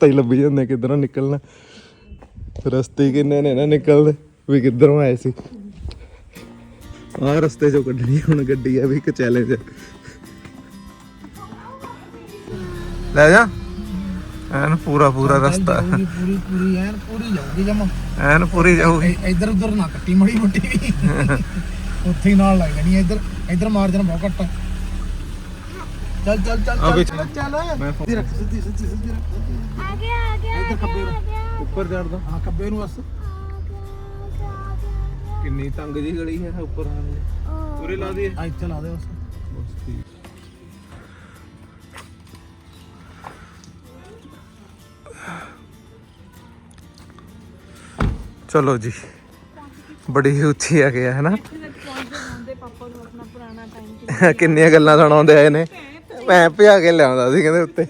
ਰਸਤਾ ਹੀ ਲੱਭੀ ਜਾਂਦੇ ਕਿੱਧਰੋਂ ਨਿਕਲਣਾ। ਰਸਤੇ ਹੀ ਕਿੰਨੇ ਨੇ ਨਾ ਨਿਕਲਦੇ ਵੀ ਕਿੱਧਰੋਂ ਆਏ ਸੀ। ਆਹ ਰਸਤੇ ਚੋਂ ਕੱਢਣੀ ਹੁਣ ਗੱਡੀ ਆ ਵੀ ਇੱਕ ਚੈਲੰਜ ਲੈ ਜਾ। ਐਨ ਪੂਰਾ ਪੂਰਾ ਰਸਤਾ। ਪੂਰੀ ਪੂਰੀ ਪੂਰੀ ਐਨ ਪੂਰੀ ਜਾਊਗੀ ਜਮਾ। ਐਨ ਪੂਰੀ ਜਾਊਗੀ। ਇੱਧਰ ਉੱਧਰ ਨਾ ਕੱਟੀ ਮੜੀ ਮੁੱਟੀ ਵੀ। ਉੱਥੇ ਹੀ ਨਾਲ ਲੱਗ ਜਾਣੀ ਹੈ ਇੱਧਰ ਇੱਧਰ ਮਾਰਜਨ ਬਹੁਤ ਘੱਟ ਆ। ਚੱਲ ਚੱਲ ਚੱਲ ਆ ਚੱਲ ਵਿੱਚ- ਚੱਲ ਚੱਲ। ਮੈਂ ਸਿੱਧੀ ਰੱਖ ਸਿੱਧੀ ਸਿੱਧੀ ਸਿੱਧੀ ਰੱਖ। ਆ ਗਿਆ ਆ ਗਿਆ ਇੱਧਰ ਖੱਬੇ ਨੂੰ। ਉੱਪਰ ਚੜਦਾ ਹਾਂ ਖੱਬੇ ਨੂੰ ਬਸ। ਕਿੰਨੀ ਤੰਗ ਜੀ ਗਲੀ ਹੈ ਉੱਪਰ ਆਉਣ ਦੀ। ਪੂਰੇ ਲਾ ਦਈਏ ਆ ਇੱਥੇ ਲਾ ਦੇ ਬਸ। ਬਸ ਠੀਕ। ਚਲੋ ਜੀ। ਬੜੀ ਉੱਚੀ ਆ ਗਿਆ ਹੈ ਨਾ? ਕਿੰਨੀਆਂ ਗੱਲਾਂ ਸੁਣਾਉਂਦੇ ਆਏ ਨੇ। ਮੈਂ ਭਜਾ ਕੇ ਲਿਆਉਂਦਾ ਸੀ ਕਹਿੰਦੇ ਉੱਤੇ।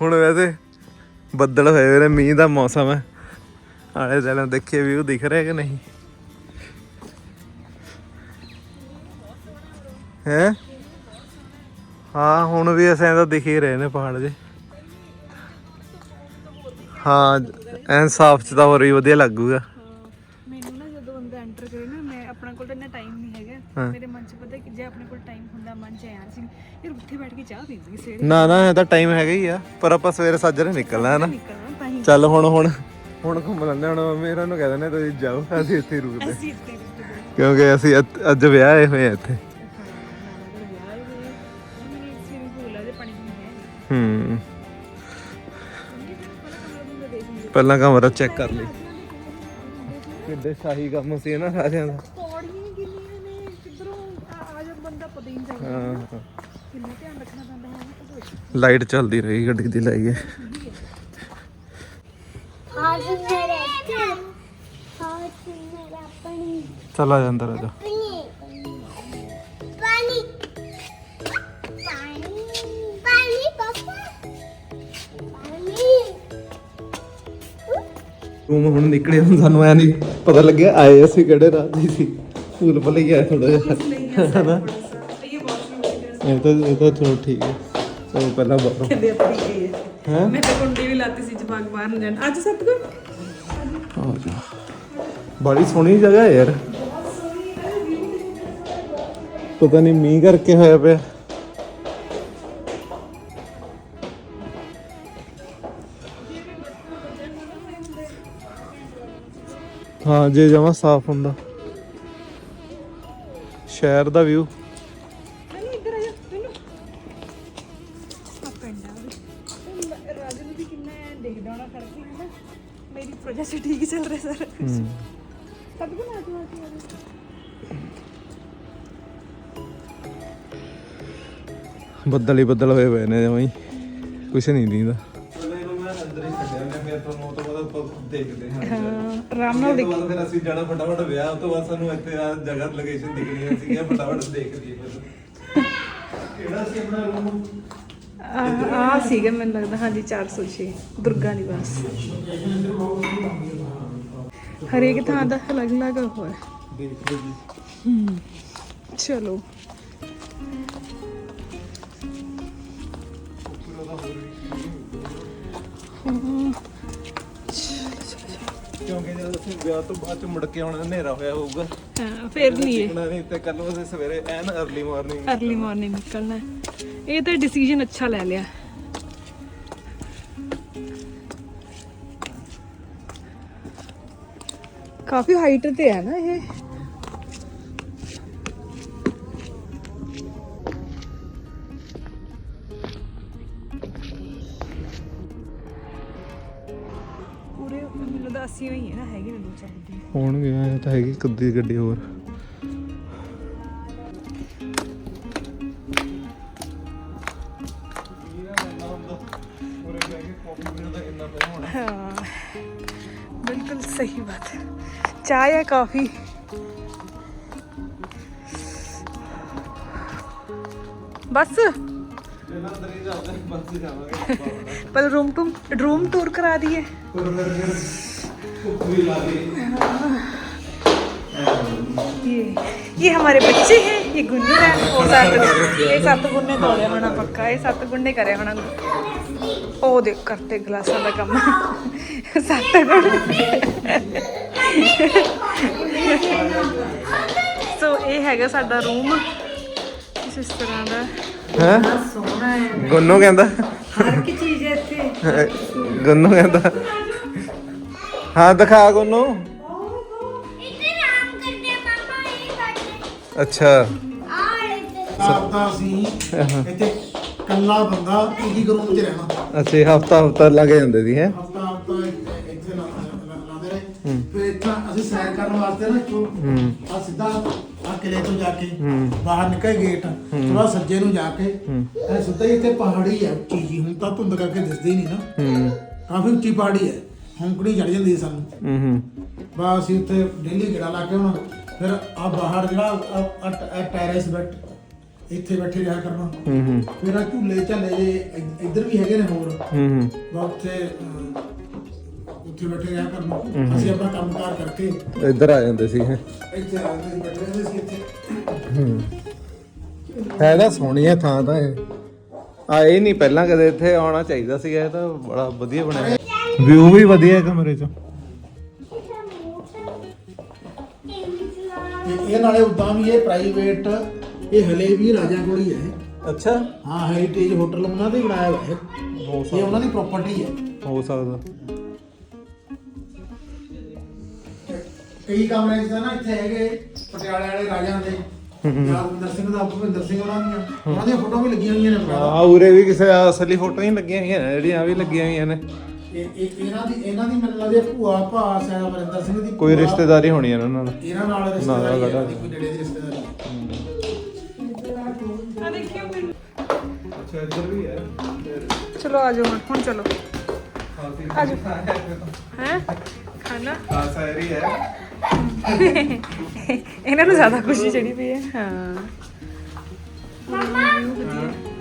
ਹੁਣ ਵੈਸੇ ਬੱਦਲ ਹੋਏ ਹੋਏ ਨੇ, ਮੀਂਹ ਦਾ ਮੌਸਮ ਹੈ। ਆਲੇ ਦੁਆਲੇ ਦੇਖੀਏ ਵੀਊ ਦਿਖ ਰਿਹਾ ਕਿ ਨਹੀਂ। ਹੈ? ਹਾਂ, ਹੁਣ ਵੀ ਅਸਾਂ ਤਾਂ ਦਿਖ ਹੀ ਰਹੇ ਨੇ ਪਹਾੜ ਜੇ। ਹਾਂ, ਐਨ ਸਾਫ਼ ਚ ਤਾਂ ਹੋਰ ਵੀ ਵਧੀਆ ਲੱਗੂਗਾ। ਨਾ ਜਦੋਂ ਬੰਦਾ ਐਂਟਰ ਕਰੇ ਨਾ ਮੈਂ ਆਪਣਾ ਕੋਲ ਤਾਂ ਇੰਨਾ ਟਾਈਮ ਨਹੀਂ। ਹੈਗਾ। ਮੇਰੇ ਮਨ 'ਚ ਪਤਾ ਕਿ ਜੇ ਆਪਣੇ ਕੋਲ ਟਾਈਮ ਹੁੰਦਾ ਮਨ 'ਚ ਆਇਆ ਸੀ ਯਾਰ ਉੱਥੇ ਬੈਠ ਕੇ ਚਾਹ ਪੀਵਾਂਗੇ ਸਵੇਰੇ। ਨਾ ਨਾ ਇਹ ਤਾਂ ਟਾਈਮ ਹੈਗਾ ਹੀ ਆ ਪਰ ਆਪਾਂ ਸਵੇਰੇ ਸਾਜਰੇ ਨਿਕਲਣਾ ਹੈ ਨਾ। ਨਿਕਲਣਾ ਤਾਂ ਹੀ। ਚੱਲ ਹੁਣ ਹੁਣ। ਹੁਣ ਘੁੰਮ ਲੈਂਦੇ ਹੁਣ ਇਹਨਾਂ ਨੂੰ ਕਹਿ ਦਿੰਦੇ ਤੁਸੀਂ ਜਾਓ ਅਸੀਂ ਇੱਥੇ ਹੀ ਰੁਕਦੇ ਅਸੀਂ ਇੱਥੇ ਰਿਸ਼ਤੇ ਦੇ ਕਿਉਂਕਿ ਅਸੀਂ ਅੱਜ- ਅੱਜ ਵਿਆਹ ਆਏ ਹੋਏ ਆ ਇੱਥੇ। ਮੇਰੇ ਹੈ ਪਹਿਲਾਂ ਕਮਰਾ ਚੈੱਕ ਕਰ ਲਈ ਕਿੱਡੇ ਸ਼ਾਹੀ ਕੰਮ ਸੀ ਨਾ ਸਾਰਿਆਂ ਦਾ। ਲਾਈਟ ਚੱਲਦੀ ਰਹੀ ਗੱਡੀ ਦੀ ਲਾਈਏ। ਆਜ ਮੇਰੇ ਤੇ ਹਾਉਸ ਮੇਰਾ ਆਪਣੀ ਚਲਾ ਜਾਂਦਾ ਰਾਜਾ ਰੂਮ ਹੁਣ ਨਿਕਲੇ ਹੁਣ ਸਾਨੂੰ ਐ ਨਹੀਂ ਪਤਾ ਲੱਗਿਆ ਆਏ ਅਸੀਂ ਕਿਹੜੇ ਰਾਤ ਦੀ ਸੀ। ਫੂਲ ਭਲੇ ਗਿਆ ਥੋੜਾ ਜਿਹਾ। ਹਨਾ ਇਹ ਤਾਂ ਇਹ ਤਾਂ ਚਲੋ ਠੀਕ ਹੈ। ਚਲੋ ਪਹਿਲਾਂ ਬਾਹਰੋਂ ਦੇ ਆਪਣੀ ਗਈ ਹੈ? ਮੈਂ ਤਾਂ ਕੁੰਡੀ ਵੀ ਲਾਤੀ ਸੀ ਜਵਾਕ ਬਾਹਰ ਜਾਣ ਅੱਜ ਕੁ ਆ ਜਾ। ਬੜੀ ਸੋਹਣੀ ਜਗ੍ਹਾ ਹੈ ਯਾਰ। ਪਤਾ ਨਹੀਂ ਮੀਂਹ ਕਰਕੇ ਹੋਇਆ ਪਿਆ। ਹਾਂ ਜੇ ਜਮਾ ਸਾਫ਼ ਹੁੰਦਾ। ਸ਼ਹਿਰ ਦਾ ਵਿਊ ਨਹੀਂ ਕਰਕੇ ਹੈ ਨਾ ਮੇਰੀ ਪ੍ਰੋਜੈਕਟ ਠੀਕ ਚੱਲ ਰਿਹਾ ਸਰ ਸਭ ਕੁ ਨਾ ਆਜੋ ਆਜੋ ਆਜੋ ਬੱਦਲ ਹੀ ਬੱਦਲ ਹੋਏ ਪਏ ਨੇ ਜਮਾਂ ਹੀ। ਕੁਛ ਨਹੀਂ ਦੀਂਦਾ। ਦੇਖਦੇ ਹਾਂ। ਹਾਂ। ਆਰਾਮ ਨਾਲ ਦੇਖ। ਫਿਰ ਅਸੀਂ ਜਾਣਾ ਫਟਾਫਟ ਵਿਆਹ ਉਸ ਤੋਂ ਬਾਅਦ ਸਾਨੂੰ ਇੱਥੇ ਆ ਜਗ੍ਹਾ ਲੋਕੇਸ਼ਨ ਦਿਖਣੀ ਸੀ ਫਟਾਫਟ ਦੇਖ ਲਈਏ ਫਿਰ। ਕਿਹੜਾ ਸੀ ਆਪਣਾ ਰੂਮ ਆ ਆ ਸੀਗਾ ਮੈਨੂੰ ਲੱਗਦਾ ਹਾਂਜੀ 406 ਦੁਰਗਾ ਨਿਵਾਸ। ਹਰੇਕ ਥਾਂ ਦਾ ਅਲੱਗ-ਅਲੱਗ ਹੋਇਆ ਦੇਖ ਲਓ ਜੀ। ਚਲੋ। ਕਿਉਂਕਿ ਜਦ ਅਸੀਂ ਵਿਆਹ ਤੋਂ ਬਾਅਦ ਚ ਮੁੜ ਕੇ ਆਉਣਾ ਹਨੇਰਾ ਹੋਇਆ ਹੋਊਗਾ। ਹਾਂ ਫੇਰ ਨਹੀਂ ਇਹ। ਟਿਕਣਾ ਨਹੀਂ ਤੇ ਕੱਲ ਨੂੰ ਅਸੀਂ ਸਵੇਰੇ in early morning early morning ਨਿਕਲਣਾ। ਹੈ। ਇਹ ਤਾਂ ਡਿਸੀਜਨ ਅੱਛਾ ਲੈ ਲਿਆ। ਕਾਫੀ ਹਾਈਟ ਤੇ ਹੈ ਨਾ ਇਹ। ਹੈਗੀ ਕੱਦੀ ਗੱਡੀ ਹੋਰ हाँ बिल्कुल सही बात है चाय या कॉफी बस पर रूम टूम रूम टूर करा दिए ये ये हमारे बच्चे हैं ये गुन्नू है वो सात ये सत्त गुन्ने तोड़े होना पक्का ये सत्त गुन्ने करे होना ਉਹ ਦੇ ਕਰਤੇ ਗਲਾਸਾਂ ਦਾ ਕੰਮ ਸੱਤ ਗੁੰਨੇ ਸੋ ਇਹ ਹੈਗਾ ਸਾਡਾ ਰੂਮ ਇਸ ਇਸ ਤਰ੍ਹਾਂ ਦਾ ਹੈ ਸੋਹਣਾ ਹੈ ਗੁੰਨੂ ਕਹਿੰਦਾ ਹਰ ਇੱਕ ਚੀਜ਼ ਹੈ ਇੱਥੇ ਗੁੰਨੂ ਕਹਿੰਦਾ ਹਾਂ ਦਿਖਾ ਗੁੰਨੂ ਅੱਛਾ। ਸਾਦਾ ਸੀ ਇੱਥੇ ਕੱਲਾ ਬੰਦਾ ਇੱਕ ਰੂਮ 'ਚ ਰਹਿਣਾ। ਅਸੀਂ ਹਫਤਾ ਹਫਤਾ ਲੱਗ ਜਾਂਦੇ ਸੀ ਹੈ? ਹਫਤਾ ਹਫਤਾ ਇੱਥੇ ਲਾਉਂਦੇ ਰਹੇ। ਫਿਰ ਇੱਥੇ ਅਸੀਂ ਸੈਰ ਕਰਨ ਵਾਸਤੇ ਨਾ ਇੱਥੋਂ ਆ ਸਿੱਧਾ ਆ ਕਿਲੇ ਤੋਂ ਜਾ ਕੇ ਬਾਹਰ ਨਿਕਲ ਗੇਟ ਥੋੜਾ ਸੱਜੇ ਨੂੰ ਜਾ ਕੇ। ਇਹ ਸਿੱਧਾ ਹੀ ਇੱਥੇ ਪਹਾੜੀ ਹੈ ਉੱਚੀ ਜੀ ਹੁਣ ਤਾਂ ਧੁੰਦ ਕਰਕੇ ਦਿਸਦੀ ਨਹੀਂ ਨਾ। ਕਾਫੀ ਉੱਚੀ ਪਹਾੜੀ ਹੈ ਹੌਂਕੜੀ ਚੜ ਜਾਂਦੀ ਸਾਨੂੰ। ਹੂੰ ਹੂੰ। ਬਸ ਅਸੀਂ ਉੱਥੇ ਡੇਲੀ ਗੇੜਾ ਲਾ ਕੇ ਹੁਣ ਫਿਰ ਆ ਬਾਹਰ ਜਿਹੜਾ ਟੈਰੇਸ ਬੈਠ ਇੱਥੇ ਬੈਠੇ ਰਿਹਾ ਕਰਨਾ। ਹੂੰ ਹੂੰ। ਫਿਰ ਆ ਝੂਲੇ ਝਾਲੇ ਜੇ ਇ- ਇੱਧਰ ਵੀ ਹੈਗੇ ਨੇ ਹੋਰ। ਹੂੰ ਹੂੰ। ਬਾ ਉੱਥੇ ਉੱਥੇ ਬੈਠੇ ਰਿਹਾ ਕਰਨਾ। ਅਸੀਂ ਆਪਣਾ ਕੰਮਕਾਰ ਕਰਕੇ ਇੱਧਰ ਆ ਜਾਂਦੇ ਸੀ ਹੈਂ। ਇੱਥੇ ਆ ਜਾਂਦੇ ਸੀ ਬੈਠੇ ਰਹਿੰਦੇ ਸੀ ਇੱਥੇ। ਹੈ। ਤਾਂ ਸੋਹਣੀ ਹੈ ਥਾਂ ਤਾਂ ਇਹ। ਆਏ ਨਹੀਂ ਪਹਿਲਾਂ ਕਦੇ ਇੱਥੇ ਆਉਣਾ ਚਾਹੀਦਾ ਸੀਗਾ ਇਹ ਤਾਂ ਬੜਾ ਵਧੀਆ ਬਣਿਆ। ਵਿਊ ਵੀ ਵਧੀਆ ਹੈ ਕਮਰੇ 'ਚ। ਇਹ ਨਾਲੇ ਉਦਾਂ ਵੀ ਇਹ ਪ੍ਰਾਈਵੇਟ ਇਹ ਹਲੇ ਵੀ ਰਾਜਾ ਕੋਲ ਹੀ ਹੈ ਅੱਛਾ। ਹਾਂ ਹੈਰੀਟੇਜ ਹੋਟਲ ਉਹਨਾਂ ਦੇ ਬਣਾਇਆ ਹੋਇਆ ਹੈ ਇਹ ਉਹਨਾਂ ਦੀ ਪ੍ਰਾਪਰਟੀ ਹੈ। ਹੋ ਸਕਦਾ। ਕਈ ਕਮਰੇ ਜਿੱਦਾਂ ਨਾ ਇੱਥੇ ਹੈਗੇ ਪਟਿਆਲੇ ਵਾਲੇ ਰਾਜਿਆਂ ਦੇ। ਯਾਦਵਿੰਦਰ ਸਿੰਘ ਦਾ ਭੁਪਿੰਦਰ ਸਿੰਘ ਉਹਨਾਂ ਦੀਆਂ। ਉਹਨਾਂ ਦੀਆਂ ਫੋਟੋਆਂ ਵੀ ਲੱਗੀਆਂ ਹੋਈਆਂ ਨੇ ਬਰਾਬਰ। ਆ ਉਰੇ ਵੀ ਕਿਸੇ ਅਸਲੀ ਫੋਟੋ ਹੀ ਲੱਗੀਆਂ ਹੋਈਆਂ ਨੇ ਜਿਹੜੀਆਂ ਵੀ ਲੱਗੀਆਂ ਹੋਈਆਂ ਨੇ। ਇਹ ਇਹ- ਇਹਨਾਂ ਦੀ ਇਹਨਾਂ ਦੀ ਮੈਨੂੰ ਲੱਗਦਾ ਭੂਆ ਭਾ ਸੈਨਾ ਵਰਿੰਦਰ ਸਿੰਘ ਦੀ ਕੋਈ ਭੂਆ, ਰਿਸ਼ਤੇਦਾਰੀ ਹੋਣੀ ਹੈ ਉਹਨਾਂ ਨਾਲ। ਇਹਨਾਂ ਨਾਲ ਰਿਸ਼ਤੇਦਾਰੀ ਹੈ ਗੜਾ। ਇਹਨਾਂ ਦੀ ਕੋਈ ਨੇੜੇ ਦੀ ਰਿਸ਼ਤੇਦਾਰੀ। ਆ ਦੇਖਿਓ ਮੈਨੂੰ ਅੱਛਾ ਇੱਧਰ ਵੀ ਹੈ। ਚਲੋ ਆ ਜਾਓ ਹੁਣ ਹੁਣ ਚਲੋ। ਆ ਜਾਓ। ਹੈ। ਖਾਣਾ? ਖਾਸਾ ਏਰੀਆ ਹੈ। ਇਹਨਾਂ ਨੂੰ ਜ਼ਿਆਦਾ ਖੁਸ਼ੀ ਚੜੀ ਪਈ ਹੈ। ਹਾਂ। ਮਮਾ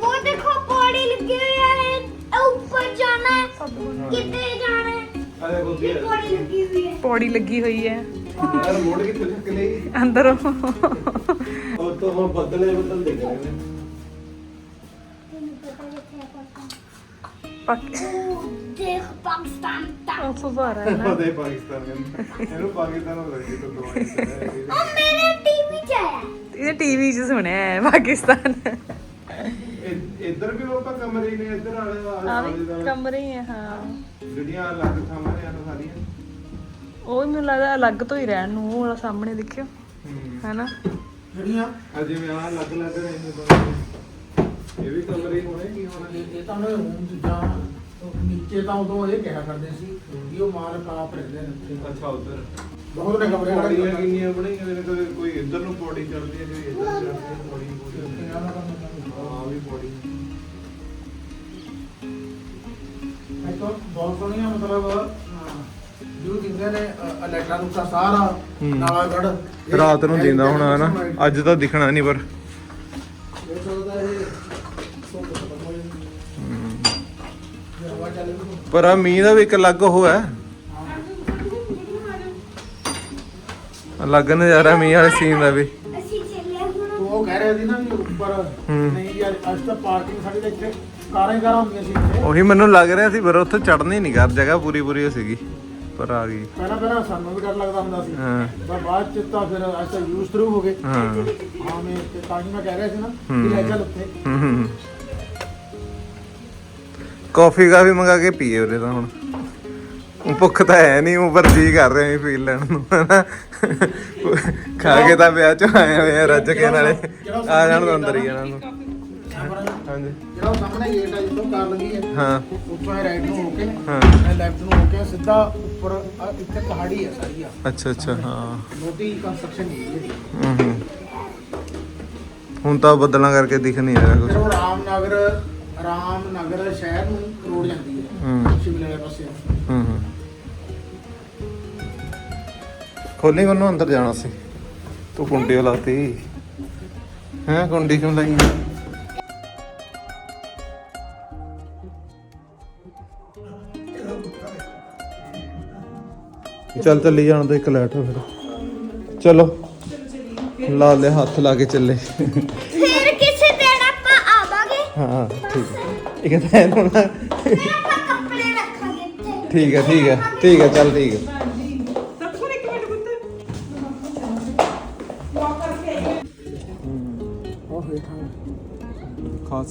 ਉਹ ਦੇਖੋ ਪੌੜੀ ਲੱਗੀ ਹੋਈ ਹੈ ਇਹ ਉੱਪਰ ਜਾਣਾ ਹੈ ਕਿੱਥੇ ਜਾਣਾ ਹੈ ਅਰੇ ਬੁੱਧੀ ਇਹ ਪੌੜੀ ਲੱਗੀ ਹੋਈ ਹੈ ਪੌੜੀ ਲੱਗੀ ਹੋਈ ਹੈ ਯਾਰ ਮੋੜ ਕਿੱਥੇ ਚੱਕ ਲਈ ਅੰਦਰੋਂ ਉਹ ਤੋਂ ਹੁਣ ਬੱਦਲੇ ਬੱਦਲ ਦਿਖ ਰਹੇ ਨੇ ਤੈਨੂੰ ਪਤਾ ਕਿੱਥੇ ਹੈ ਪਾਪਾ ਪੱਕ ਉਹ ਦੇਖ ਪਾਕਿਸਤਾਨ ਤੱਕ ਉਹ ਫੁਵਾਰਾ ਹੈ ਨਾ ਉਹਦੇ ਪਾਕਿਸਤਾਨ ਕਹਿੰਦੇ ਇਹਨੂੰ ਪਾਕਿਸਤਾਨ ਹੋ ਰਹੀ ਤੋਂ ਦਵਾਈ ਇੱਧਰ ਵੀ ਉਹ ਤਾਂ ਕਮਰੇ ਹੀ ਨੇ ਇੱਧਰ ਵਾਲੇ ਆ ਵੀ ਕਮਰੇ ਹੀ ਹੈ ਹਾਂ। ਜਿਹੜੀਆਂ ਅਲੱਗ ਥਾਵਾਂ ਨੇ ਹਨ ਸਾਰੀਆਂ। ਉਹ ਵੀ ਮੈਨੂੰ ਲੱਗਦਾ ਅਲੱਗ ਤੋਂ ਹੀ ਰਹਿਣ ਨੂੰ ਉਹ ਵਾਲਾ ਸਾਹਮਣੇ ਦੇਖਿਓ ਹੈਨਾ? ਜਿਹੜੀਆਂ ਆ ਜਿਵੇਂ ਆ ਅਲੱਗ ਅਲੱਗ ਨੇ। ਇਹ ਦੋਨੋਂ। ਇਹ ਵੀ ਕਮਰੇ ਹੀ ਹੋਣੇ ਕੀ ਹੋਣਾ ਇਹ ਇਹ ਤਾਂ ਉਹਨਾਂ ਰੂਮ 'ਚ ਜਾਂ ਉਹ ਨੀਚੇ ਤਾਂ ਉਦੋਂ ਇਹ ਕਿਹਾ ਕਰਦੇ ਸੀ ਕਿ ਉਹ ਮਾਲਕ ਆਪ ਰਹਿੰਦੇ ਨੇ ਅੱਛਾ ਉਧਰ। ਬਹੁਤ ਨੇ ਕਮਰੇ ਵਾਲੇ। ਕਿੰਨੀਆਂ ਬਣਾਈਆਂ ਨੇ ਕਦੇ ਕੋਈ ਇੱਧਰ ਨੂੰ ਪੌੜੀ ਚੜਦੀ ਹੈ ਕੋਈ ਇੱਧਰ ਚੜਦੀ ਹੈ ਪੌੜੀ ਪੌੜੀ ਵੀ ਪੌੜੀ ਮੈਂ ਤਾਂ ਬਹੁਤ ਸੋਹਣੀਆਂ ਮਤਲਬ ਜੋ ਦਿੰਦੇ ਨੇ ਅ, ਲੈਟਾਂ ਨੂੰ ਤਾਂ ਸਾਰਾ ਨਾਲਾਗੜ ਰਾਤ ਨੂੰ ਦਿੰਦਾ ਹੋਣਾ ਹਨਾ? ਅੱਜ ਤਾਂ ਦਿਖਣਾ ਨਹੀਂ ਪਰ ਸਕਦਾ ਇਹ ਪਰ ਆ ਮੀਂਹ ਦਾ ਵੀ ਇੱਕ ਅਲੱਗ ਉਹ ਹੈ। ਅਲੱਗ ਨਜ਼ਾਰਾ ਮੀਂਹ ਵਾਲੇ ਸੀਨ ਦਾ ਵੀ। ਅਸੀਂ ਚੱਲੇ ਹੁਣ। ਤੂੰ ਉਹ ਕਹਿ ਰਿਹਾ ਸੀ ਨਾ ਵੀ ਉੱਪਰ ਨਹੀਂ ਯਾਰ ਅੱਜ ਤਾਂ ਪਾਰਕਿੰਗ ਸਾਡੀ ਤਾਂ ਇੱਥੇ ਕਾਰਾਂ ਹੀ ਕਾਰਾਂ ਹੁੰਦੀਆਂ ਸੀ ਇੱਥੇ। ਉਹੀ ਮੈਨੂੰ ਲੱਗ ਰਿਹਾ ਸੀ ਪਰ ਉੱਥੇ ਚੜਨੀ ਨਹੀਂ ਕਰ ਜਗ੍ਹਾ ਪੂਰੀ ਪੂਰੀ ਸੀਗੀ ਪਰ ਆ ਗਈ। ਪਹਿਲਾਂ ਪਹਿਲਾਂ ਸਾਨੂੰ ਵੀ ਡਰ ਲੱਗਦਾ ਹੁੰਦਾ ਸੀ। ਹਾਂ। ਪਰ ਬਾਅਦ ਚ ਤਾਂ ਫਿਰ ਅੱਜ ਤਾਂ ਯੂਜ਼ ਥਰੂ ਹੋ ਗਏ। ਹਾਂ। ਹਾਂ ਮੈਂ ਤੇ ਤਾਂ ਹੀ ਮੈਂ ਕਹਿ ਰਿਹਾ ਸੀ ਨਾ ਕਿ ਲੈ ਚੱਲ ਉੱਥੇ। ਹੂੰ ਹੂੰ ਕਾਫੀ ਕਾ ਵੀ ਮੰਗਾ ਕੇ ਪੀਏ ਉਰੇ ਤਾਂ ਹੁਣ। ਭੁੱਖ ਤਾਂ ਹੈ ਨਹੀਂ ਉਹ ਪਰ ਜੀ ਕਰ ਰਹੇ ਪੀ ਲੈਣ ਨੂੰ ਹਨਾ। ਖਾ ਕੇ ਤਾਂ ਵਿਆਹ ਚ ਆਏ ਹੋਏ ਆ ਰੱਜ ਕੇ ਨਾਲੇ। ਆ ਜਾਣ ਤਾਂ ਅੰਦਰ ਹੀ ਜਾਣਾ ਨੂੰ। ਹਾਂਜੀ। ਜਿਹੜਾ ਉਹ ਸਾਹਮਣੇ ਗੇਟ ਹੈ ਜਿੱਥੋਂ ਕਾਰ ਲੱਗੀ ਹੈ ਹਾਂ। ਉੱਥੋਂ ਇਹ ਰਾਈਟ ਨੂੰ ਹੋ ਕੇ ਹਾਂ। ਲੈਫਟ ਨੂੰ ਹੋ ਕੇ ਸਿੱਧਾ ਉੱਪਰ ਇੱਥੇ ਪਹਾੜੀ ਹੈ ਸਾਰੀ ਆ। ਅੱਛਾ ਅੱਛਾ ਹਾਂ। ਮੋਦੀ ਕੰਸਟਰਕਸ਼ਨ ਹੈ ਹੂੰ ਹੂੰ। ਹੁਣ ਤਾਂ ਬੱਦਲਾਂ ਕਰਕੇ ਦਿਖ ਨਹੀਂ ਰਿਹਾ ਕੁਝ ਫਿਰ ਉਹ ਰਾਮਨਗਰ ਰਾਮਨਗਰ ਸ਼ਹਿਰ ਨੂੰ ਰੋਡ ਜਾਂਦੀ ਹੈ ਹੂੰ। ਸ਼ਿਮਲੇ ਵਾਲੇ ਪਾਸੇ। ਖੋਲੀ ਉਹਨੂੰ ਅੰਦਰ ਜਾਣਾ ਸੀ। ਤੂੰ ਕੁੰਡੀ ਲਾਤੀ। ਹੈ ਕੁੰਡੀ ਕਿਉਂ ਲਾਈ? ਚੱਲ ਚੱਲੀ ਜਾਣ ਦੇ ਇੱਕ ਲੈਟ ਫਿਰ। ਚਲੋ ਲਾ ਲੈ ਹੱਥ ਲਾ ਕੇ ਚੱਲੇ। ਫਿਰ ਕਿਸੇ ਦਿਨ ਆਪਾਂ ਆਵਾਂਗੇ। ਹਾਂ ਠੀਕ। ਹੈ ਇਹ ਕਹਿੰਦਾ ਹੈ ਹੁਣ ਫਿਰ ਆਪਾਂ ਕੱਪੜੇ ਰੱਖਾਂਗੇ ਇੱਥੇ। ਠੀਕ ਹੈ ਠੀਕ ਹੈ ਠੀਕ ਹੈ ਚੱਲ ਠੀਕ ਹੈ।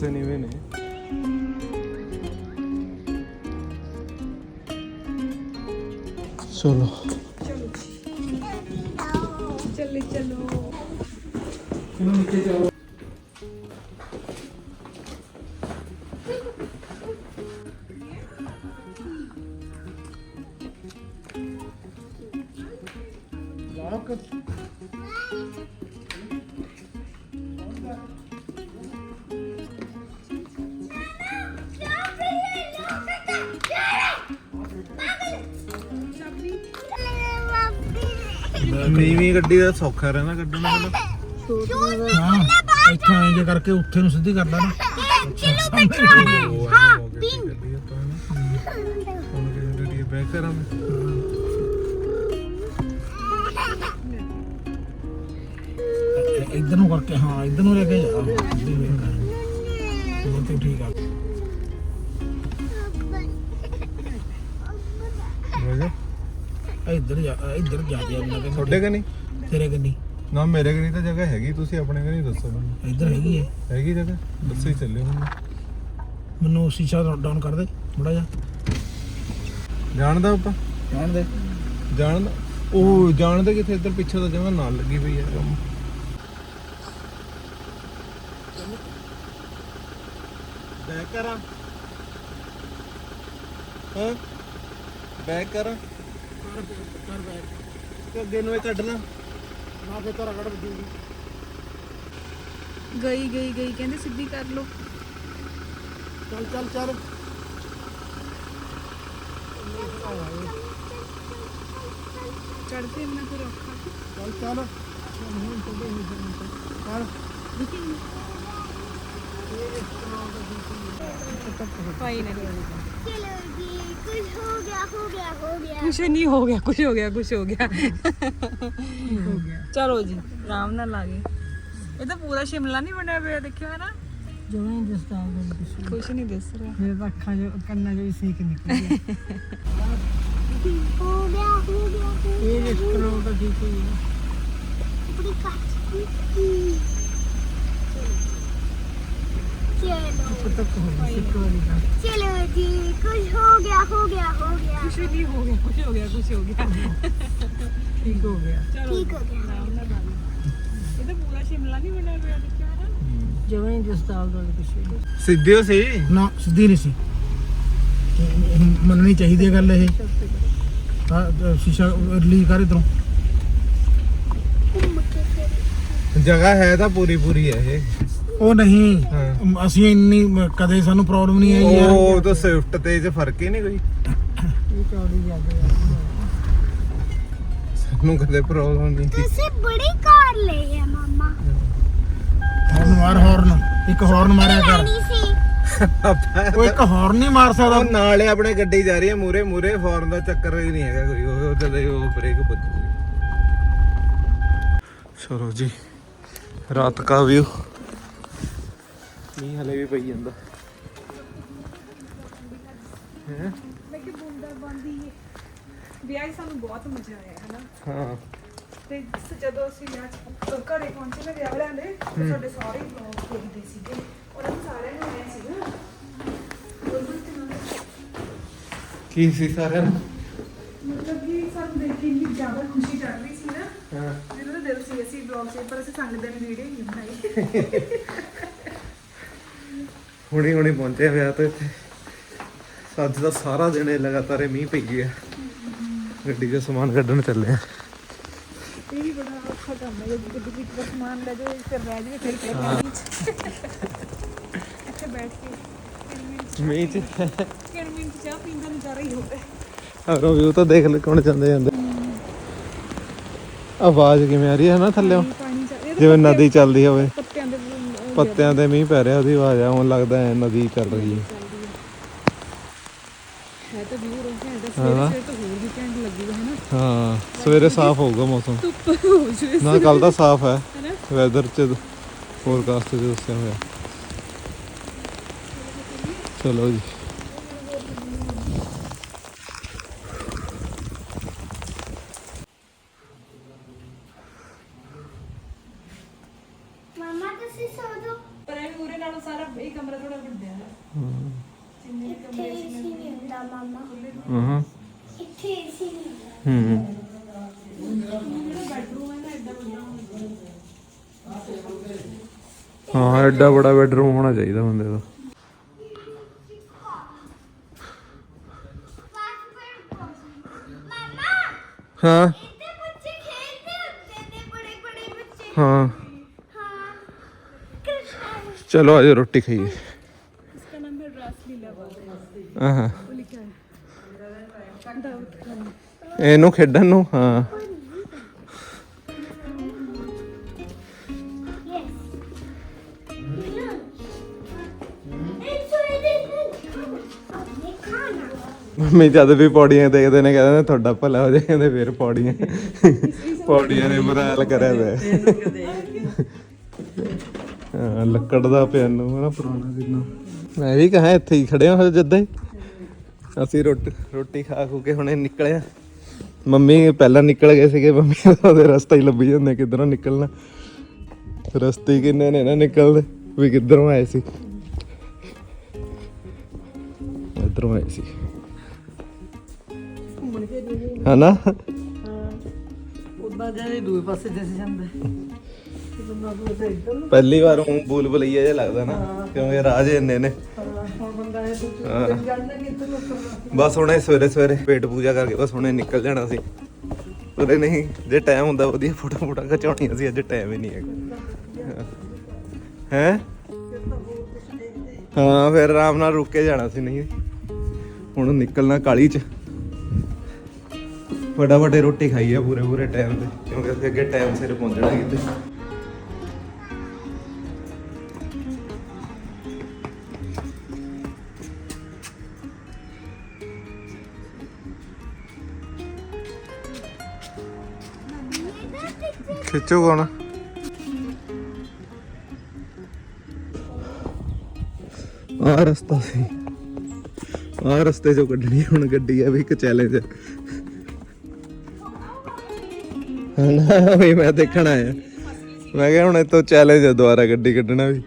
ਖਾਸੇ ਨੀਵੇਂ ਨੇ ਚਲੋ ਨੀਵੀਂ ਗੱਡੀ ਦਾ ਸੌਖਾ ਰਹਿਣਾ ਕੱਢਣਾ ਹਾਂ ਇੱਥੋਂ ਐਂ ਜੇ ਕਰਕੇ ਉੱਥੇ ਨੂੰ ਸਿੱਧੀ ਕਰ ਲੈਣਾ ਕਿਲੋ ਬਿਠਾਣਾ ਹਾਂ। ਬੈਕ ਕਰਾਂ ਇੱਧਰ ਨੂੰ ਕਰਕੇ ਹਾਂ ਇੱਧਰ ਨੂੰ ਲੈ ਕੇ ਜਾ। ਉਹ ਤੇ ਠੀਕ ਆ। ਇੱਧਰ ਜਾ ਇੱਧਰ ਜਾ ਕੇ ਆਪਣਾ ਕਹਿੰਦਾ ਤੁਹਾਡੇ ਕਨੀ? ਤੇਰੇ ਕੰਨੀ। ਨਾ ਮੇਰੇ ਕਨੀ ਤਾਂ ਜਗ੍ਹਾ ਹੈਗੀ ਤੁਸੀਂ ਆਪਣੇ ਕਨੀ ਦੱਸੋ ਮੈਨੂੰ। ਇੱਧਰ ਹੈਗੀ ਹੈ ਹੈਗੀ ਜਗ੍ਹਾ? ਦੱਸੋ ਹੀ ਚੱਲਿਓ ਹੁਣ ਮੈਨੂੰ ਸ਼ੀਸ਼ਾ ਡਾਊਨ ਕਰ ਦੇ ਥੋੜਾ ਜਿਹਾ। ਜਾਣਦਾ ਆਪਾਂ? ਜਾਣ ਦੇ ਜਾਣਦਾ? ਉਹ ਜਾਣਦੇ ਕਿੱਥੇ? ਇੱਧਰ ਪਿੱਛੇ ਤਾਂ ਜਮਾ ਨਾਲ ਲੱਗੀ ਪਈ ਆ। ਕੰਮ ਬੈਕ ਕਰਾਂ। ਹਾਂ? ਬੈਕ ਕਰਾਂ। ਕਰ ਬੈਠ ਕਿ ਅੱਗੇ ਨੂੰ ਇਹ ਕੱਢ ਲਾਂ। ਨਾ ਫੇ ਤੇਰਾ ਗੜ ਵੱਜੂਗੀ। ਗਈ ਗਈ ਗਈ ਕਹਿੰਦੇ ਸਿੱਧੀ ਕਰ ਲੋ ਚੱਲ ਚੱਲ ਚੱਲ। ਚੜ ਕੇ ਇੰਨਾ ਫਿਰ ਔਖਾ। ਚੱਲ ਚੱਲ। ਚੱਲ ਫਾਈਨਲੀ ਚਲੋ ਜੀ ਕੁਝ ਹੋ ਗਿਆ ਹੋ ਗਿਆ ਹੋ ਗਿਆ ਕੁਛ ਨਹੀਂ ਹੋ ਗਿਆ ਕੁਛ ਹੋ ਗਿਆ ਕੁਛ ਹੋ ਗਿਆ। ਹੋ ਗਿਆ ਚਲੋ ਜੀ ਆਰਾਮ ਨਾਲ ਆ ਗਏ। ਇਹ ਤਾਂ ਪੂਰਾ ਸ਼ਿਮਲਾ ਨਹੀਂ ਬਣਿਆ ਪਿਆ ਦੇਖਿਓ ਹੈ ਨਾ ਜਮਾਂ ਹੀ ਦਸਤਾਰ ਦੇ ਕੁਛ ਕੁਛ ਨਹੀਂ ਦਿਸ ਰਿਹਾ। ਮੇਰੇ ਤਾਂ ਅੱਖਾਂ ਜੋ ਕੰਨਾਂ ਜੋ ਸੇਕ ਨਿਕਲ ਗਿਆ ਹੋ ਗਿਆ ਹੋ ਗਿਆ ਇਹ ਇਸ ਤਰ੍ਹਾਂ ਤਾਂ ਠੀਕ ਹੀ ਹੈ ਆਪਣੀ ਦੀ ਚਲੋ ਚਲੋ ਜੀ ਕੁਝ ਹੋ ਗਿਆ ਹੋ ਗਿਆ ਹੋ ਗਿਆ ਕੁਛ ਨਹੀਂ ਹੋ ਗਿਆ ਕੁਛ ਹੋ ਗਿਆ ਕੁਛ ਹੋ ਗਿਆ ਠੀਕ ਹੋ ਗਿਆ ਚਲੋ ਠੀਕ ਹੋ ਗਿਆ ਆਰਾਮ ਨਾਲ ਆ ਗਏ ਇਹ ਤਾਂ ਪੂਰਾ ਸ਼ਿਮਲਾ ਨਹੀਂ ਬਣਿਆ ਪਿਆ ਦੇਖਿਓ ਹੈ ਨਾ ਜਮਾਂ ਹੀ ਦਸਤਾਰ ਦਾ ਕੁਛ ਸਿੱਧਿਓ ਸੀ ਨਾ ਸਿੱਧੀ ਨਹੀਂ ਸੀ ਹੁਣ ਮੰਨਣੀ ਚਾਹੀਦੀ ਹੈ ਗੱਲ ਇਹ ਸ਼ੀਸ਼ਾ ਰਿਲੀਜ਼ ਕਰ ਇਧਰੋਂ ਜਗ੍ਹਾ ਹੈ ਤਾਂ ਪੂਰੀ ਪੂਰੀ ਹੈ ਇਹ ਉਹ ਨਹੀਂ। ਹਾਂ। ਅਸੀਂ ਇੰਨੀ ਕਦੇ ਸਾਨੂੰ ਪ੍ਰੋਬਲਮ ਨਹੀਂ ਆਈ ਯਾਰ। ਉਹ ਤਾਂ ਸਵਿਫਟ ਤੇ ਚ ਫ਼ਰਕ ਹੀ ਨਹੀਂ ਕੋਈ। ਇਹ ਹੈ ਸਾਨੂੰ ਕਦੇ ਪ੍ਰੋਬਲਮ ਨਹੀਂ। ਤੁਸੀਂ ਬੜੀ ਕਾਰ ਲਈ ਹੈ ਮਾਮਾ। ਹਾਰਨ ਮਾਰ ਹਾਰਨ ਇੱਕ ਹਾਰਨ ਮਾਰਿਆ ਕਰ। ਲੈਣੀ ਸੀ। ਉਹ ਇੱਕ ਹਾਰਨ ਨਹੀਂ ਮਾਰ ਉਹ ਸਕਦਾ ਨਾਲੇ ਆਪਣੇ ਗੱਡੀ ਜਾ ਰਹੀ ਹੈ ਮੂਰੇ ਮੂਰੇ ਫੌਰਨ ਦਾ ਚੱਕਰ ਹੀ ਨਹੀਂ ਹੈਗਾ ਕੋਈ। ਉਹ ਜਦੋਂ ਉਹ ਬ੍ਰੇਕ ਵੱਜੂਗੀ ਚਲੋ ਜੀ ਰਾਤ ਕਾ ਵਿਊ ਮੀਂਹ ਹਲੇ ਵੀ ਪਈ ਜਾਂਦਾ। ਹੈ? ਮੈਂ ਕਿ ਬੁੰਦਾ ਬੰਦੀ ਵਿਆਹ 'ਚ ਸਾਨੂੰ ਬਹੁਤ ਮਜ਼ਾ ਆਇਆ ਹੈ ਨਾ ਹਾਂ। ਤੇ ਸ- ਜਦੋਂ ਅਸੀਂ ਵਿਆਹ 'ਚ ਘਰੇ ਪਹੁੰਚੇ ਨਾ ਵਿਆਹ ਵਾਲਿਆਂ ਦੇ ਤੇ ਸਾਡੇ ਸਾਰੇ ਬਲੌਗ ਦੇਖਦੇ ਸੀਗੇ। ਉਹਨਾਂ ਨੂੰ ਸਾਰਿਆਂ ਨੂੰ ਆਇਆ ਸੀਗਾ ਬੁਲਬੁਲ ਤੇ ਨਾ ਕੀ ਸੀ ਸਾਰਿਆਂ ਨੂੰ? ਮਤਲਬ ਕਿ ਸਾਨੂੰ ਦੇਖ ਕੇ ਇੰਨੀ ਜ਼ਿਆਦਾ ਖੁਸ਼ੀ ਚੜ ਰਹੀ ਸੀ ਨਾ। ਹਾਂ। ਜਿਹਨਾਂ ਦਾ ਦਿਲ ਸੀ ਅਸੀਂ ਬਲੌਗ ਸੇ ਪਰ ਅਸੀਂ ਸੰਗਦੇ ਨੇ ਵੀਡੀਓ ਨਹੀਂ ਬਣਾਈ ਹੁਣੀ ਹੁਣੀ ਪਹੁੰਚੇ ਵਿਆਹ ਤੇ ਅੱਜ ਦਾ ਸਾਰਾ ਦਿਨ ਇਹ ਲਗਾਤਾਰ ਇਹ ਮੀਂਹ ਪਈ ਗਿਆ। ਗੱਡੀ 'ਚ ਸਮਾਨ ਕੱਢਣ ਚੱਲੇ ਆ। ਇਹ ਵੀ ਬੜਾ ਔਖਾ ਕੰਮ ਹੈ ਜਦੋਂ ਗੱਡੀ ਵਿੱਚ ਦਾ ਸਮਾਨ ਲੈ ਜਾਓ ਫਿਰ ਰਹਿ ਜਾਵੇ ਫਿਰ ਫਿਰ ਪਾਣੀ 'ਚ ਇੱਥੇ ਬੈਠ ਕੇ ਕਿਣਮਿੰਟ ਮੀਂਹ 'ਚ। ਕਿਣਮਿੰਟ ਚਾਹ ਪੀਣ ਦਾ ਨਜ਼ਾਰਾ ਹੀ ਹੋਵੇ ਆਰੋ ਵਿਊ ਤਾਂ ਦੇਖ ਲੈ ਕੌਣ ਜਾਂਦੇ ਜਾਂਦੇ। ਆਵਾਜ਼ ਕਿਵੇਂ ਆ ਰਹੀ ਹੈ ਨਾ ਥੱਲੇੋਂ? ਜਿਵੇਂ ਨਦੀ ਚੱਲਦੀ ਹੋਵੇ। ਪੱਤਿਆਂ ਤੇ ਮੀਂਹ ਪੈ ਰਿਹਾ ਉਹਦੀ ਆਵਾਜ਼ ਆ ਹੁਣ ਲੱਗਦਾ ਐ ਨਦੀ ਚੱਲ ਰਹੀ ਹੈ। ਤਾਂ ਵੀਰ ਉਹ ਸਵੇਰੇ ਸਵੇਰੇ ਤਾਂ ਹੋਰ ਵੀ ਘੈਂਟ ਲੱਗੂਗਾ ਹੈ ਨਾ। ਹਾਂ ਸਵੇਰੇ ਸਾਫ਼ ਹੋਊਗਾ ਮੌਸਮ। ਧੁੱਪ ਹੋ ਨਾ ਕੱਲ ਦਾ ਸਾਫ਼ ਹੈ। ਵੈਦਰ ਚ ਫੋਰਕਾਸਟ ਚ ਦੱਸਿਆ ਹੋਇਆ। ਚਲੋ ਜੀ ਮਮਾ ਤੁਸੀਂ ਸੋ ਜਾਓ ਪਰ ਇਹ ਪੂਰੇ ਨਾਲੋਂ ਸਾਰਾ ਇਹ ਕਮਰਾ ਥੋੜਾ ਵੱਡਾ ਹੈ ਇੱਥੇ ਏਸੀ ਨਹੀਂ ਹੁੰਦਾ ਮਮਾ ਹਾਂ ਇੱਥੇ ਏਸੀ ਨਹੀਂ ਹੁੰਦਾ ਹੂੰ ਬੈਡਰੂਮ ਹੈ ਨਾ ਐਡਾ ਵੱਡਾ ਹਾਂ ਐਡਾ ਬੜਾ ਬੈਡਰੂਮ ਹੋਣਾ ਚਾਹੀਦਾ ਬੰਦੇ ਦਾ ਮਮਾ ਹਾਂ ਇੱਥੇ ਬੱਚੇ ਖੇਡਦੇ ਹੁੰਦੇ ਨੇ ਬੜੇ ਬੜੇ ਬੱਚੇ ਹਾਂ ਹਾਂ ਕ੍ਰਿਸ਼ਨ ਚਲੋ ਅੱਜ ਰੋਟੀ ਖਾਈਏ इसका नाम है रासलीला बाग ਹਾਂ वो लिखा है दाऊद खान ਇਹਨੂੰ ਖੇਡਣ ਨੂੰ ਹਾਂ ਮੰਮੀ ਜਦ ਵੀ ਪੌੜੀਆਂ ਦੇਖਦੇ ਨੇ, ਕਹਿੰਦੇ ਨੇ ਤੁਹਾਡਾ ਭਲਾ ਹੋ ਜਾਏ, ਕਹਿੰਦੇ ਫਿਰ ਪੌੜੀਆਂ। ਪੌੜੀਆਂ ਨੇ ਬੁਰਾ ਹਾਲ ਕਰਿਆ ਹੋਇਆ। ਲੱਕੜ ਦਾ ਪਿਆਨੋ ਹੈ ਨਾ ਪੁਰਾਣਾ ਕਿੰਨਾ। ਮੈਂ ਵੀ ਕਹਾਂ ਇੱਥੇ ਹੀ ਖੜੇ ਹਾਂ ਜਦਾਂ ਹੀ। ਅਸੀਂ ਰੋਟੀ ਰੋਟੀ ਖਾ ਖੂ ਕੇ ਹੁਣੇ ਨਿਕਲਿਆ। ਮੰਮੀ ਪਹਿਲਾਂ ਨਿਕਲ ਗਏ ਸੀਗੇ, ਮੰਮੀ ਉਹਦੇ ਰਸਤਾ ਹੀ ਲੱਭੀ ਜਾਂਦੇ ਕਿੱਧਰੋਂ ਨਿਕਲਣਾ। ਰਸਤੇ ਕਿੰਨੇ ਨੇ ਨਾ ਨਿਕਲਦੇ, ਵੀ ਕਿੱਧਰੋਂ ਆਏ ਸੀ। ਇੱਧਰੋਂ ਆਏ ਸੀ। ਹਨਾ? ਉਦਾਂ ਜਿਹੜੇ ਦੂਏ ਪਾਸੇ ਦਿਸ ਜਾਂਦਾ ਤੇ ਬੰਦਾ ਦੂਏ ਤੇ ਇੱਧਰ ਨੂੰ। ਪਹਿਲੀ ਵਾਰ ਉਹ ਬੂਲ ਬੁਲਈਆ ਜਿਹਾ ਲੱਗਦਾ ਨਾ ਕਿਉਂਕਿ ਰਾਜ ਇੰਨੇ ਨੇ। ਹਾਂ, ਹੁਣ ਬੰਦਾ ਇਹ ਦੂਜੇ ਹਾਂ। ਤੇ ਜਾਣਦਾ ਕਿ ਇੱਧਰ ਨੂੰ ਕਰਨਾ ਬਸ ਹੁਣੇ ਸਵੇਰੇ ਸਵੇਰੇ ਪੇਟ ਪੂਜਾ ਕਰਕੇ ਬਸ ਹੁਣੇ ਨਿਕਲ ਜਾਣਾ ਸੀ। ਉਰੇ ਨਹੀਂ ਜੇ ਟਾਈਮ ਹੁੰਦਾ ਵਧੀਆ ਫੋਟੋ ਫੋਟੋ ਖਿਚਾਉਣੀਆਂ ਸੀ ਅੱਜ ਟਾਈਮ ਹੀ ਨਹੀਂ ਹੈਗਾ। ਹੈ? ਹਾਂ ਫਿਰ ਆਰਾਮ ਨਾਲ ਰੁਕ ਕੇ ਜਾਣਾ ਸੀ ਨਹੀਂ। ਹੁਣ ਨਿਕਲਣਾ ਕਾਲੀ ਚ। ਫਟਾਫਟ ਰੋਟੀ ਖਾਈ ਆ ਪੂਰੇ ਪੂਰੇ ਟਾਈਮ ਤੇ, ਕਿਉਂਕਿ ਅਸੀਂ ਅੱਗੇ ਟਾਈਮ ਸਿਰ ਪਹੁੰਚਣਾ ਕਿਤੇ ਖਿੱਚੋ ਕੌਣ? ਆ ਰਸਤਾ ਸੀ। ਆ ਰਸਤੇ ਚੋਂ ਕੱਢਣੀ ਹੁਣ ਗੱਡੀ ਆ ਵੀ ਇੱਕ ਚੈਲੰਜ ਨਾ ਵੀ ਮੈਂ ਦੇਖਣ ਆਇਆ। ਮੈਂ ਕਿਹਾ ਹੁਣ ਇਹ ਤੋਂ ਚੈਲੰਜ ਹੈ ਦੁਬਾਰਾ ਗੱਡੀ ਕੱਢਣਾ ਵੀ।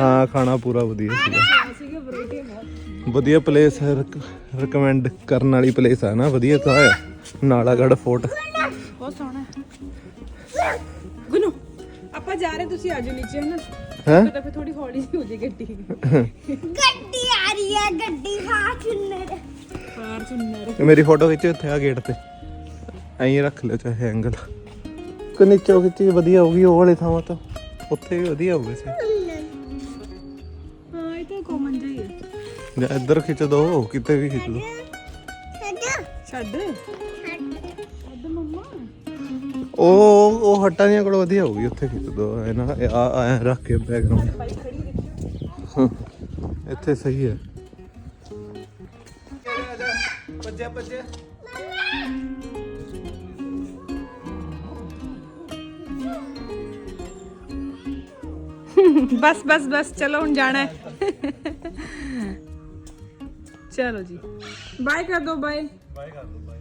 ਹਾਂ ਖਾਣਾ ਪੂਰਾ ਵਧੀਆ ਸੀਗਾ। ਸੀਗਾ ਵੈਰਾਈਟੀ ਬਹੁਤ ਵਧੀਆ ਪਲੇਸ ਹੈ ਰეკਮੈਂਡ ਕਰਨ ਵਾਲੀ ਪਲੇਸ ਆ ਨਾ ਵਧੀਆ ਤਾਂ ਹੈ ਨਾਲਾਗੜ ਫੋਰਟ। ਬਹੁਤ ਸੋਹਣਾ ਹੈ। ਗੁਨੂ ਆਪਾਂ ਜਾ ਰਹੇ ਤੁਸੀਂ ਆਜੋ ਨੀਚੇ ਹਨਾ? ਹੈ? ਤਾਂ ਫਿਰ ਥੋੜੀ ਹੌਲੀ ਹੋ ਜੇ ਗੱਡੀ। ਗੱਡੀ ਆ ਰਹੀ ਹੈ ਗੱਡੀ ਹਾਂ ਚੁੰਨਰ। ਫਾਰ ਸੁਣਨਰ ਮੇਰੀ ਫੋਟੋ ਖਿੱਚੋ ਇੱਥੇ ਆ ਗੇਟ ਤੇ। ਐਂ ਰੱਖ ਲਿਓ ਚਾਹੇ ਐਂਗਲ ਕਿ ਨੀਚੋਂ ਖਿੱਚੀ ਵਧੀਆ ਹੋਊਗੀ ਉਹ ਵਾਲੇ ਥਾਵਾਂ ਤਾਂ। ਉੱਥੇ ਵੀ ਵਧੀਆ ਹੋਊਗੇ ਸੀ। ਹਾਂ ਇਹ ਤਾਂ ਕਾਮਨ ਜਿਹਾ ਹੀ ਹੈ। ਜਾਂ ਇੱਧਰ ਖਿੱਚ ਦੋ ਕਿਤੇ ਵੀ ਖਿੱਚ ਦੋ ਛੱਡ। ਛੱਡ ਮੰਮਾ। ਉਹ ਉਹ ਹੱਟਾਂ ਦੀਆਂ ਕੋਲ ਵਧੀਆ ਹੋਊਗੀ ਉੱਥੇ ਖਿੱਚ ਦੋ। ਐ ਨਾ ਆ ਐ ਰੱਖ ਕੇ ਬੈਕਗ੍ਰਾਉਂਡ ਇੱਥੇ ਸਹੀ ਹੈ। ਬਸ ਬਸ ਬਸ ਚਲੋ ਹੁਣ ਜਾਣਾ ਹੈ। ਚਲੋ ਜੀ। ਬਾਏ ਕਰ ਦੋ ਬਾਏ। ਬਾਏ ਕਰ ਦੋ ਬਾਏ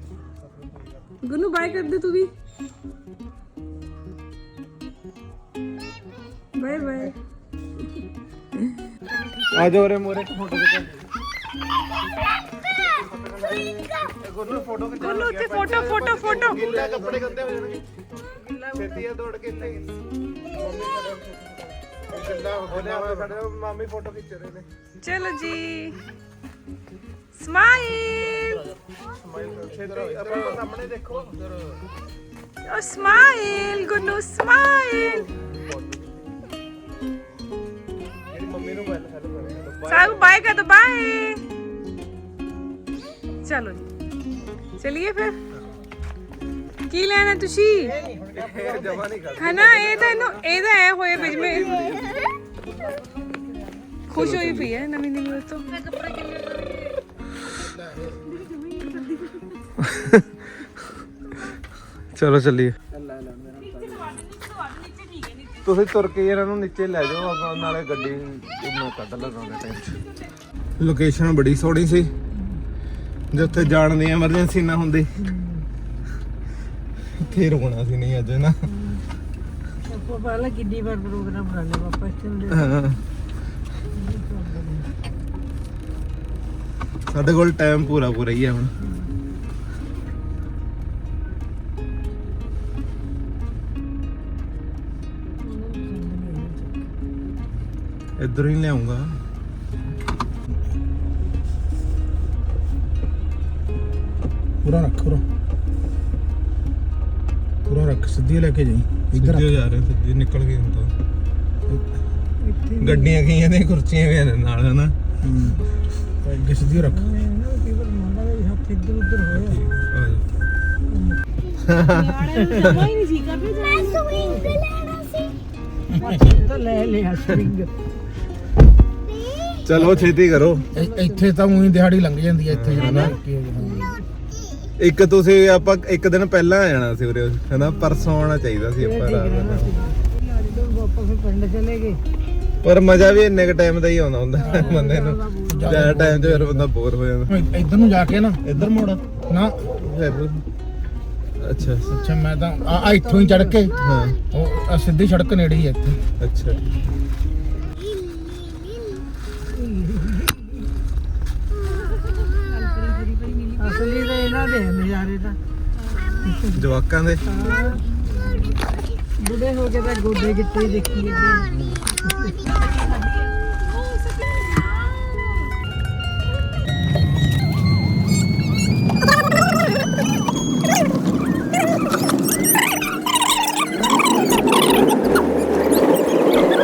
ਗੁੰਨੂ ਬਾਏ ਕਰ ਦੇ ਤੂੰ ਵੀ। Bye bye. ਆ ਜਾਓ ਰੇ ਮੋਰੇ ਫੋਟੋ ਖਿਚਾ। ਫੋਟੋ ਖਿਚਾ। ਗੁੰਨੂ ਉੱਥੇ ਫੋਟੋ ਫੋਟੋ ਫੋਟੋ। ਗਿੱਲਾ ਕੱਪੜੇ ਗੰਦੇ ਹੋ ਜਾਣਗੇ। ਛੇਤੀ ਆ ਦੌੜ ਕੇ ਇੱਥੇ। ਗਿੱਲਾ ਹੋ ਗਿਆ? ਸਾਡੇ ਮਾਮੀ ਫੋਟੋ ਖਿੱਚ ਰਹੇ ਨੇ। ਚਲੋ ਜੀ। ਸਮਾਈਲ। ਛੇਤੀ ਆਪਾਂ ਸਾਹਮਣੇ ਦੇਖੋ। ਓ ਸਮਾਈਲ ਗੁੰਨੂ ਸਮਾਈਲ। ਮੇਰੀ ਮੰਮੀ ਨੂੰ ਗੱਲ ਕਰ ਰਹੇ ਸਾਗ ਬਾਏ ਕਰ ਦੋ ਬਾਏ ਚਲੋ ਜੀ। ਚਲਿਏ ਫਿਰ। ਕੀ ਲੈਣਾ ਤੁਸੀਂ? ਹਨਾ ਇਹ ਤਾਂ ਇਹਨੂੰ ਇਹਦਾ ਐ ਹੋਏ ਵਿੱਚ ਮੈਂ ਖੁਸ਼ ਹੋਈ ਪਈ ਹੈ ਨਵੀਂ ਨਵੀਂ ਉਸ ਤੋਂ। ਚਲੋ ਚੱਲੀਏ। ਤੁਸੀਂ ਤੁਰ ਕੇ ਇਹਨਾਂ ਨੂੰ ਨੀਚੇ ਲੈ ਜਾਓ ਆਪਾਂ ਨਾਲੇ ਗੱਡੀ ਨੂੰ ਕੱਢ ਲਗਾਉਂਦੇ ਟਾਈਮ ਲੋਕੇਸ਼ਨ ਬੜੀ ਸੋਹਣੀ ਸੀ। ਜਿੱਥੇ ਜਾਣ ਦੀ ਐਮਰਜੈਂਸੀ ਨਾ ਹੁੰਦੀ। ਇੱਥੇ ਰੁਕਣਾ ਸੀ ਨਹੀਂ ਅੱਜ ਨਾ। ਆਪਾਂ ਪਹਿਲਾਂ ਕਿੰਨੀ ਵਾਰ ਪ੍ਰੋਗਰਾਮ ਬਣਾ ਲਿਆ ਪਾਪਾ ਇੱਥੇ ਹੁੰਦੇ ਹਾਂ। ਸਾਡੇ ਕੋਲ ਟਾਈਮ ਪੂਰਾ ਪੂਰਾ ਹੀ ਹੈ ਹੁਣ। ਇੱਧਰ ਹੀ ਲਿਆਉਂਗਾ। ਪੂਰਾ ਰੱਖ ਪੂਰਾ। ਪੂਰਾ ਰੱਖ ਸਿੱਧੀ ਲੈ ਕੇ ਜਾਈ ਇੱਧਰ ਸਿੱਧੇ ਜਾ ਰਹੇ ਸਿੱਧੇ ਨਿਕਲ ਗਏ ਹੁਣ ਤਾਂ। ਗੱਡੀਆਂ ਕਈਆਂ ਨੇ ਕੁਰਸੀਆਂ ਵੀ ਨੇ ਨਾਲ ਹਨਾ? ਤਾਂ ਅੱਗੇ ਸਿੱਧੀ ਰੱਖ। ਨਾ ਕੇਵਲ ਮਾੜਾ ਜਿਹਾ ਹੱਥ ਇੱਧਰ ਉੱਧਰ ਹੋਇਆ। ਨਿਆਣੇ ਨੂੰ ਜਮਾ ਹੀ ਨਹੀਂ ਸੀ ਕਰਦੇ ਮੈਂ ਸਵਿੰਗ ਲੈਣਾ ਸੀ। ਤਾਂ ਲੈ ਲਿਆ ਸਟ੍ਰਿੰਗ ਚਲੋ ਛੇਤੀ ਕਰੋ। ਇੱਥੇ ਤਾਂ ਉਹੀ ਦਿਹਾੜੀ ਲੰਘ ਜਾਂਦੀ ਹੈ ਇੱਥੇ ਜਿਹੜਾ ਇੱਕ ਤੁਸੀਂ ਆਪਾਂ ਇੱਕ ਦਿਨ ਪਹਿਲਾਂ ਆ ਜਾਣਾ ਸੀ ਉਰੇ ਹਨਾ? ਪਰਸੋਂ ਆਉਣਾ ਚਾਹੀਦਾ ਸੀ ਆਪਾਂ ਰਾਤ ਨੂੰ। ਜਦੋਂ ਵਾਪਸ ਫਿਰ ਪਿੰਡ ਚਲੇ ਗਏ ਪਰ ਮਜ਼ਾ ਵੀ ਇੰਨੇ ਕ ਟਾਈਮ ਦਾ ਹੀ ਆਉਂਦਾ ਹੁੰਦਾ ਬੰਦੇ ਨੂੰ। ਜ਼ਿਆਦਾ ਟਾਈਮ ਤੇ ਫਿਰ ਬੰਦਾ ਬੋਰ ਹੋ ਜਾਂਦਾ। ਇੱਧਰ ਨੂੰ ਜਾ ਕੇ ਨਾ ਇੱਧਰ ਮੋੜ। ਨਾ। ਅੱਛਾ ਅੱਛਾ। ਮੈਂ ਤਾਂ ਆ ਇੱਥੋਂ ਹੀ ਚੜ ਕੇ। ਹਾਂ। ਉਹ ਸਿੱਧੀ ਸੜਕ ਨੇੜੇ ਹੀ ਹੈ ਇੱਥੇ। ਅੱਛਾ। ਇਹਨਾਂ ਦੇ ਆ ਨਜ਼ਾਰੇ ਤਾਂ। ਜਵਾਕਾਂ ਦੇ। ਬੁੱਢੇ ਹੋ ਕੇ ਤਾਂ ਗੋਡੇ ਕਿੱਥੇ ਹੀ ਦੇਖੀ ਅੱਗੇ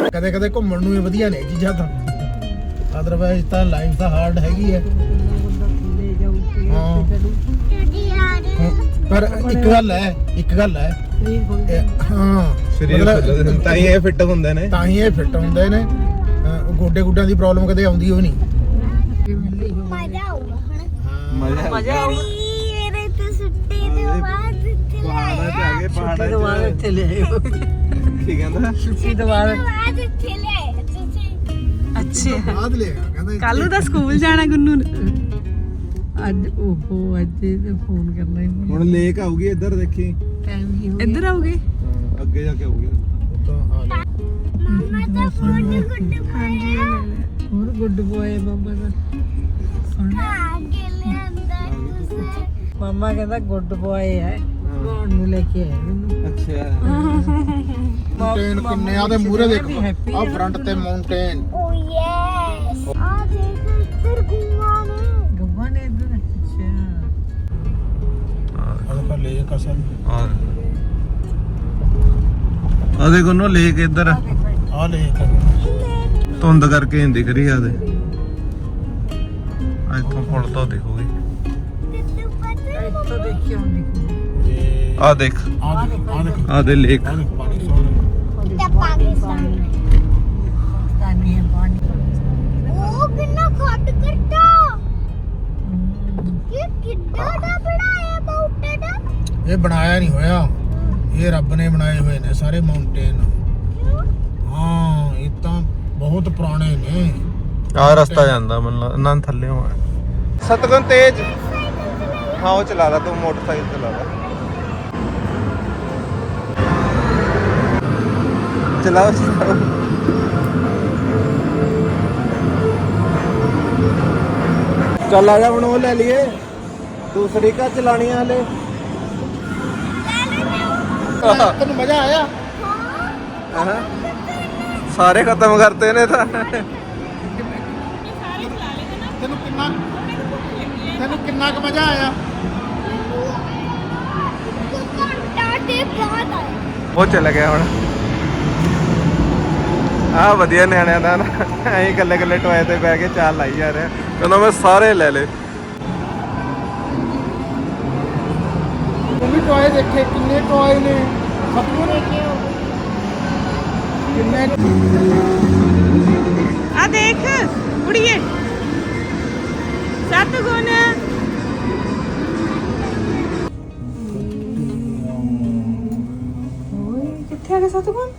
ਕਦੇ ਕਦੇ ਘੁੰਮਣ ਨੂੰ ਵੀ ਵਧੀਆ ਨੇ ਚੀਜ਼ਾਂ ਤਾਂ। ਅਦਰਵਾਈਜ਼ ਤਾਂ ਲਾਈਫ ਤਾਂ ਹਾਰਡ ਹੈਗੀ ਹੈ ਪਰ ਇੱਕ ਗੱਲ ਹੈ ਇੱਕ ਗੱਲ ਹੈ। ਇਹ- ਹਾਂ ਸਰੀਰ ਮਤਲਬ ਤਾਂ ਹੀ ਇਹ ਫਿੱਟ ਹੁੰਦੇ ਨੇ। ਤਾਂ ਹੀ ਇਹ ਫਿੱਟ ਹੁੰਦੇ ਨੇ। ਅਹ ਗੋਡੇ ਗੁੱਡਾਂ ਦੀ ਪ੍ਰੋਬਲਮ ਕਦੇ ਆਉਂਦੀ ਹੋਈ ਨਹੀਂ। ਮਜ਼ਾ ਆਊਗਾ ਹੁਣ। ਮਜ਼ਾ ਮਜ਼ਾ ਆਊ ਮੇਰੇ ਤੇ ਸੁੱਤੇ ਦੇ ਬਾਅਦ ਇੱਥੇ ਪਹਾੜਾਂ 'ਚ ਆ ਗਏ ਛੁੱਟੀ ਤੋਂ ਬਾਅਦ ਪਹਾੜਾਂ ਇੱਥੇ ਲੈ ਆਇਓ 'ਚ ਕੀ ਕਹਿੰਦਾ? ਛੁੱਟੀ ਤੋਂ ਬਾਅਦ। ਬਾਅਦ ਇੱਥੇ ਲੈ ਆਏ। ਤੁਸੀਂ ਅੱਛਾ। ਬਾਅਦ ਲਿਆ ਕਹਿੰਦਾ ਕੱਲ ਨੂੰ ਤਾਂ ਸਕੂਲ ਜਾਣਾ ਗੁੰਨੂ ਨੇ। ਅੱਜ ਓਹੋ ਅੱਜ ਇਹ ਫੋਨ ਕਰਨਾ ਹੀ ਹੁਣ ਲੇਕ ਆਊਗੀ ਇੱਧਰ ਦੇਖੀ। ਟਾਈਮ ਹੀ ਹੋ ਗਿਆ। ਇੱਧਰ ਆਉਗੇ ਹਾਂ, ਅੱਗੇ ਜਾ ਕੇ ਆਊਗੀ। ਤਾਂ ਆ ਲੈ। ਮਮਾ ਤਾਂ ਗੁੱਡ ਗੁੱਡ ਪਾਇਆ ਹੋਰ ਗੁੱਡ ਬੋਏ ਬਾਬਾ ਦਾ। ਆ ਕੇ ਲਿਆਂਦਾ ਤੁਸੀਂ ਮਾਮਾ ਕਹਿੰਦਾ ਗੁੱਡ ਬੋਏ ਹੈ। ਘੁਮਾਉਣ ਨੂੰ ਲੈ ਕੇ ਆਇਆ ਮੈਨੂੰ ਅੱਛਾ। ਮਾਊਂਟੇਨ ਕਿੰਨੇ ਆ ਦੇ ਮੂਹਰੇ ਦੇਖ। ਆ। ਫਰੰਟ ਤੇ ਮਾਊਂਟੇਨ ਆ ਆ ਦੇਖੋ ਨੋ ਲੇਕ ਇੱਧਰ। ਆ ਲੈ ਧੁੰਦ ਕਰਕੇ ਨਹੀਂ ਦਿਖ ਰਹੀ ਆ ਦੇ ਆ ਇੱਥੋਂ ਪੁਲ ਤੋਂ ਦਿਖੂਗੀ। ਤੇ ਤੂੰ ਪਤਾ ਇੱਥੋਂ ਦੇਖਿਓ ਹੁਣ ਦੇਖੋ। ਇਹ ਆ ਦੇਖ। ਆ ਦੇਖ ਆ ਦੇਖ। ਆ ਦੇ ਲੇਕ। ਆ ਦੇਖ ਪਾਣੀ ਸੋਹਣਾ ਤੇ ਪਾਕਿਸਤਾਨ। ਹੈ ਪਾਣੀ। ਇਹ ਬਣਾਇਆ ਨਹੀਂ ਹੋਇਆ। ਇਹ ਰੱਬ ਨੇ ਬਣਾਏ ਹੋਏ ਨੇ ਸਾਰੇ ਮਾਊਂਟੇਨ ਹਾਂ ਇਹ ਤਾਂ ਬਹੁਤ ਪੁਰਾਣੇ ਨੇ। ਆ ਰਸਤਾ ਜਾਂਦਾ ਮਤਲਬ ਨਾ ਥੱਲੇ ਹੋ ਸਤਗੁਣ ਤੇਜ। ਹਾਂ ਉਹ ਚਲਾ ਲਾ ਤੂੰ ਮੋਟਰਸਾਈਕਲ ਚਲਾ ਲਾ। ਚਲਾਓ ਚਲਾਓ ਚੱਲ ਆ ਜਾ ਹੁਣ ਉਹ ਲੈ ਲਈਏ। ਦੂਸਰੀ ਕਾ ਚਲਾਣੀ ਆ ਹਲੇ। ਤੈਨੂੰ ਮਜ਼ਾ ਆਇਆ? ਹਾਂ। ਸਾਰੇ ਖਤਮ ਕਰਤੇ ਨੇ ਤਾਂ। ਤੈਨੂੰ ਕਿੰਨਾ ਤੈਨੂੰ ਕਿੰਨਾ ਕੁ ਮਜ਼ਾ ਆਇਆ? ਉਹ ਚੱਲ ਗਿਆ ਹੁਣ। ਆ ਵਧੀਆ ਨਿਆਣਿਆਂ ਦਾ ਨਾ। ਐਂ ਇਕੱਲੇ ਇਕੱਲੇ ਟੋਏ ਤੇ ਬਹਿ ਕੇ ਚਾਲ ਲਾਈ ਜਾ ਰਿਹਾ। ਕਹਿੰਦਾ ਮੈਂ ਸਾਰੇ ਲੈ ਲੇ ਟੋਏ ਦੇਖੇ ਕਿੰਨੇ ਟੋਏ ਨੇ? ਸਤਗੁਰ ਕਿੰਨੇ? ਆ ਦੇਖ ਕੁੜੀਏ। ਸਤਗੁਣ। ਕਿੱਥੇ ਆ ਗਿਆ ਸਤਗੁਣ?